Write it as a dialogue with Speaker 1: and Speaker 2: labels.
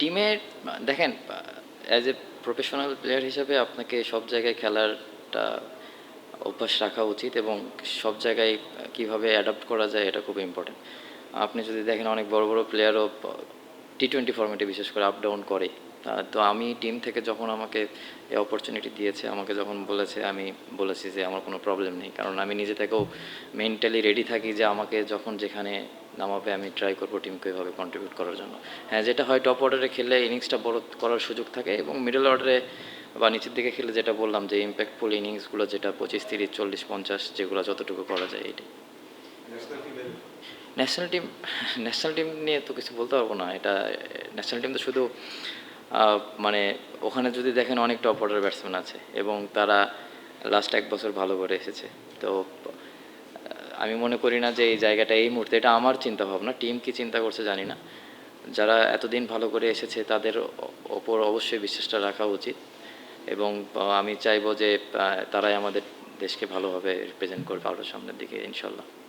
Speaker 1: টিমের দেখেন as a professional player হিসাবে আপনাকে সব জায়গায় খেলারটা অভ্যাস রাখা উচিত এবং সব জায়গায় কীভাবে অ্যাডাপ্ট করা যায় এটা খুব ইম্পর্টেন্ট আপনি যদি দেখেন অনেক বড় বড় প্লেয়ারও টি টোয়েন্টি ফর্মেটে বিশেষ করে আপ ডাউন করে। তা- আমি টিম থেকে যখন আমাকে এই অপরচুনিটি দিয়েছে, আমাকে যখন বলেছে, আমি বলেছি যে আমার কোনো প্রবলেম নেই। কারণ আমি নিজে থেকেও মেন্টালি রেডি থাকি যে আমাকে যখন যেখানে নামাবে, আমি ট্রাই করব টিমকে এভাবে কন্ট্রিবিউট করার জন্য। হ্যাঁ যেটা হয় টপ অর্ডারে খেলে ইনিংসটা বড় করার সুযোগ থাকে এবং মিডল অর্ডারে বা নিচের দিকে খেলে যেটা বললাম যে ইম্প্যাক্টফুল ইনিংসগুলো যেটা পঁচিশ, তিরিশ, চল্লিশ, পঞ্চাশ, যেগুলো যতটুকু করা যায়, এটাই।
Speaker 2: ন্যাশনাল
Speaker 1: টিম ন্যাশনাল টিম নিয়ে তো কিছু বলতে পারব না। এটা ন্যাশনাল টিম তো শুধু মানে ওখানে যদি দেখেন অনেক টপ অর্ডার ব্যাটসম্যান আছে এবং তারা লাস্ট এক বছর ভালো করে এসেছে। তো, আমি মনে করি না যে এই জায়গাটা এই মুহূর্তে, এটা আমার চিন্তা ভাবনা টিম কি চিন্তা করছে জানি না। যারা এতদিন ভালো করে এসেছে, তাদের ওপর অবশ্যই বিশ্বাসটা রাখা উচিত এবং আমি চাইব যে তারাই আমাদের দেশকে ভালোভাবে রিপ্রেজেন্ট করবে আরও সামনের দিকে, ইনশাল্লাহ।